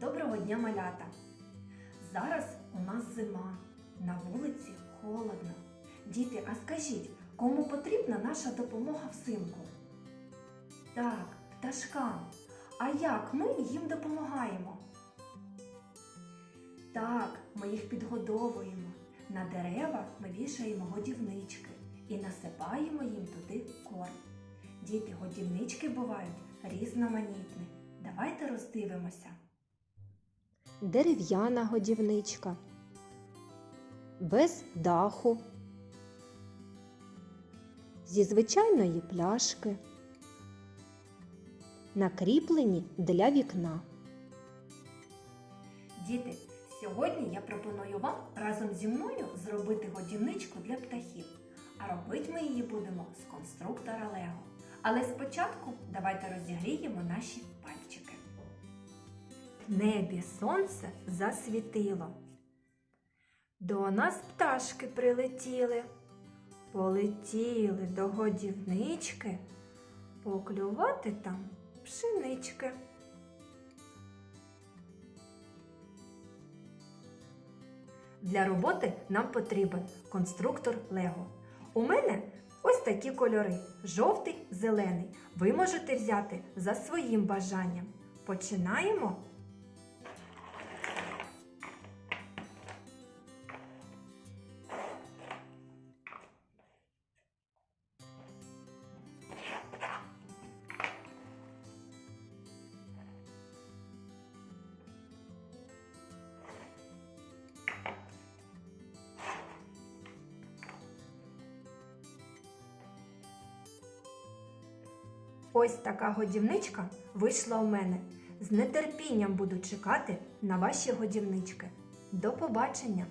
Доброго дня, малята! Зараз у нас зима, на вулиці холодно. Діти, а скажіть, кому потрібна наша допомога взимку? Так, пташкам. А як ми їм допомагаємо? Так, ми їх підгодовуємо. На дерева ми вішаємо годівнички і насипаємо їм туди корм. Діти, годівнички бувають різноманітні. Давайте роздивимося. Дерев'яна годівничка, без даху, зі звичайної пляшки, накріплені для вікна. Діти, сьогодні я пропоную вам разом зі мною зробити годівничку для птахів. А робити ми її будемо з конструктора Лего. Але спочатку давайте розігріємо наші небі сонце засвітило. До нас пташки прилетіли, полетіли до годівнички, поклювати там пшенички. Для роботи нам потрібен конструктор Лего. У мене ось такі кольори: жовтий, зелений. Ви можете взяти за своїм бажанням. Починаємо. Ось така годівничка вийшла у мене. З нетерпінням буду чекати на ваші годівнички. До побачення!